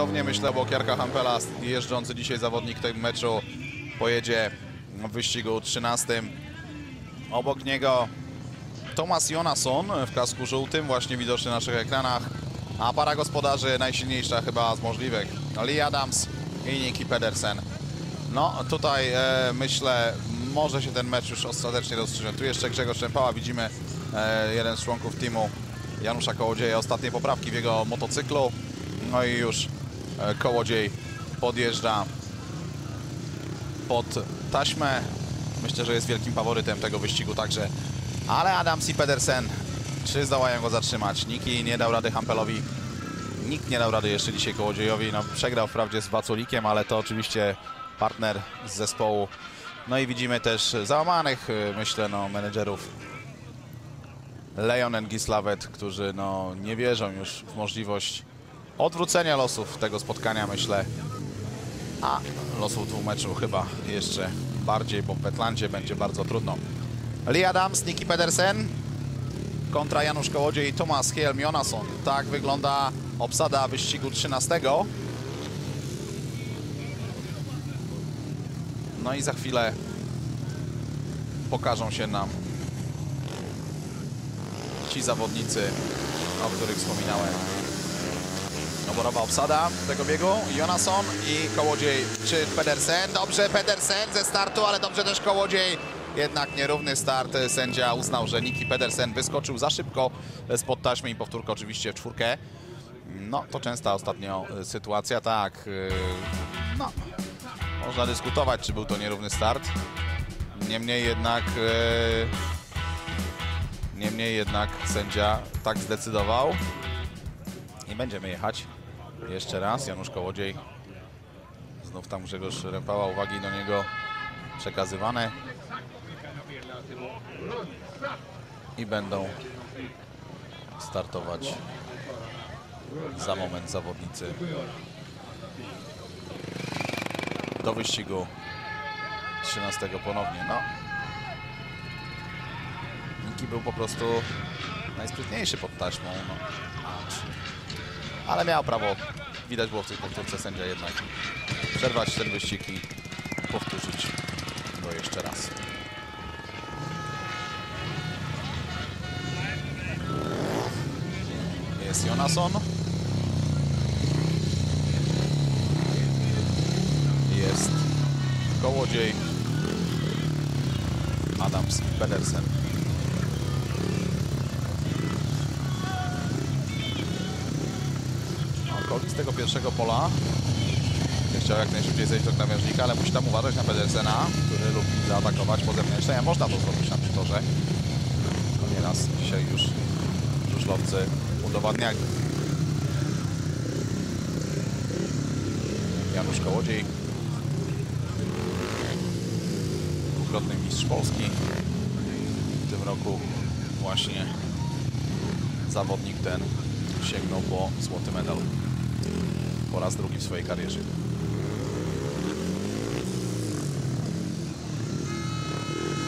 efektownie. Myślę, obok Jarka Hampela, jeżdżący dzisiaj zawodnik w tym meczu, pojedzie w wyścigu 13. Obok niego Tomas Jonasson w kasku żółtym, właśnie widoczny na naszych ekranach. A para gospodarzy najsilniejsza chyba z możliwych. Lee Adams i Nicky Pedersen. No tutaj e, myślę, może się ten mecz już ostatecznie rozstrzygnąć. Tu jeszcze Grzegorz Czempała, widzimy e, jeden z członków teamu Janusza Kołodzieja. Ostatnie poprawki w jego motocyklu. No i już Kołodziej podjeżdża pod taśmę. Myślę, że jest wielkim faworytem tego wyścigu także. Ale Adams i Pedersen, czy zdołają go zatrzymać? Niki nie dał rady Hampelowi. Nikt nie dał rady jeszcze dzisiaj Kołodziejowi. No, przegrał wprawdzie z Waculikiem, ale to oczywiście partner z zespołu. No i widzimy też załamanych, y, myślę, no, menedżerów Leon Gislawet, którzy no, nie wierzą już w możliwość odwrócenia losów tego spotkania, myślę. A losów dwóch meczu chyba jeszcze bardziej, bo w Petlandzie będzie bardzo trudno. Lee Adams, Nicky Pedersen kontra Janusz Kołodziej i Tomasz Helm Jonasson. Tak wygląda obsada wyścigu 13. No i za chwilę pokażą się nam ci zawodnicy, o których wspominałem. Oborowa obsada tego biegu. Jonasson i Kołodziej czy Pedersen. Dobrze Pedersen ze startu, ale dobrze też Kołodziej. Jednak nierówny start. Sędzia uznał, że Niki Pedersen wyskoczył za szybko spod taśmy i powtórkę oczywiście w czwórkę. No, to częsta ostatnio sytuacja, tak. No, można dyskutować, czy był to nierówny start. Niemniej jednak... Yy, Niemniej jednak sędzia tak zdecydował. I będziemy jechać. Jeszcze raz Janusz Kołodziej. Znów tam Grzegorz Rępała. Uwagi do niego przekazywane. I będą startować za moment zawodnicy do wyścigu 13 ponownie. No, Niki był po prostu najsprytniejszy pod taśmą. No. Ale miał prawo, widać było w tej powtórce sędzia jednak, przerwać ten wyścig i powtórzyć go jeszcze raz. Jest Jonasson. Jest Kołodziej. Adams Pedersen. Kolki z tego pierwszego pola. Chciał jak najszybciej zejść do krawężnika, ale musi tam uważać na Pedersena, który lubi zaatakować po zewnętrznej, a można to zrobić na tym torze. To nieraz dzisiaj już żużlowcy udowadniali. Janusz Kołodziej. Dwukrotny mistrz Polski. W tym roku właśnie zawodnik ten sięgnął po złoty medal po raz drugi w swojej karierze.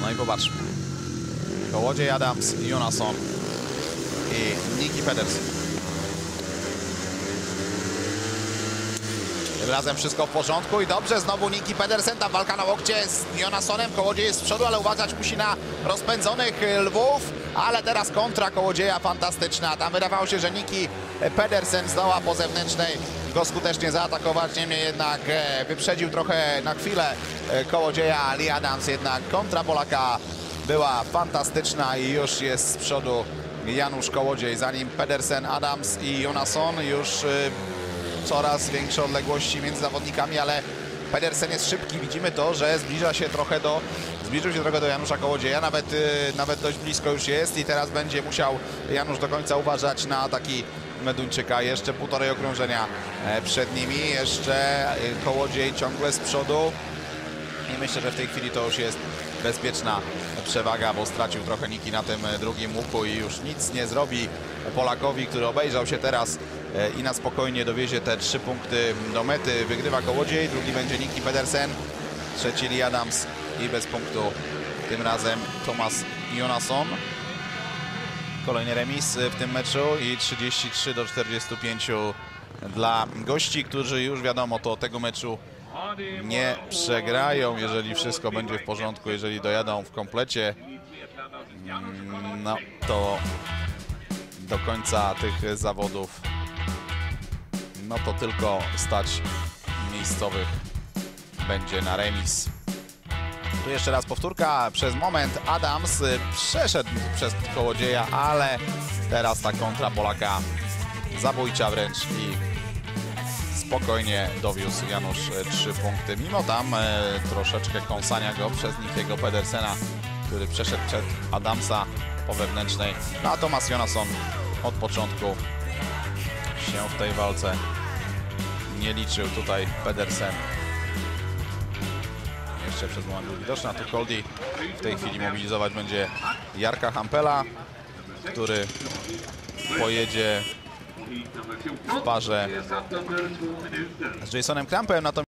No i popatrzmy. Kołodziej Adams, Jonasson i Nicky Pedersen. Tym razem wszystko w porządku i dobrze, znowu Nicky Pedersen, tam walka na łokcie z Jonassonem, Kołodziej jest z przodu, ale uważać musi na rozpędzonych lwów, ale teraz kontra Kołodzieja fantastyczna, tam wydawało się, że Nicky Pedersen zdoła po zewnętrznej go skutecznie zaatakować, niemniej jednak e, wyprzedził trochę na chwilę e, Kołodzieja, Lee Adams. Jednak kontra Polaka była fantastyczna i już jest z przodu Janusz Kołodziej, zanim Pedersen, Adams i Jonasson już e, coraz większe odległości między zawodnikami, ale Pedersen jest szybki. Widzimy to, że zbliża się trochę do, zbliżył się trochę do Janusza Kołodzieja, nawet, y, nawet dość blisko już jest i teraz będzie musiał Janusz do końca uważać na ataki Meduńczyka. Jeszcze półtorej okrążenia e, przed nimi, jeszcze y, Kołodziej ciągle z przodu i myślę, że w tej chwili to już jest bezpieczna przewaga, bo stracił trochę Niki na tym e, drugim łuku i już nic nie zrobi Polakowi, który obejrzał się teraz i na spokojnie dowiezie te trzy punkty do mety. Wygrywa Kołodziej, drugi będzie Niki Pedersen, trzeci Lee Adams i bez punktu tym razem Tomasz Jonasson. Kolejny remis w tym meczu i 33 do 45 dla gości, którzy już wiadomo to tego meczu nie przegrają, jeżeli wszystko będzie w porządku, jeżeli dojadą w komplecie, mm, no to do końca tych zawodów no to tylko stać miejscowych będzie na remis. Tu jeszcze raz powtórka. Przez moment Adams y, przeszedł przez kołodzieja, ale teraz ta kontra Polaka zabójcza wręcz i spokojnie dowiózł Janusz y, trzy punkty. Mimo tam y, troszeczkę kąsania go przez Nikiego Pedersena, który przeszedł przed Adamsa po wewnętrznej. No a Tomasz Jonasson od początku się w tej walce nie liczył. Tutaj Pedersen jeszcze przez moment był widoczny, a tu Koldi w tej chwili mobilizować będzie Jarka Hampela, który pojedzie w parze z Jasonem Krampem, natomiast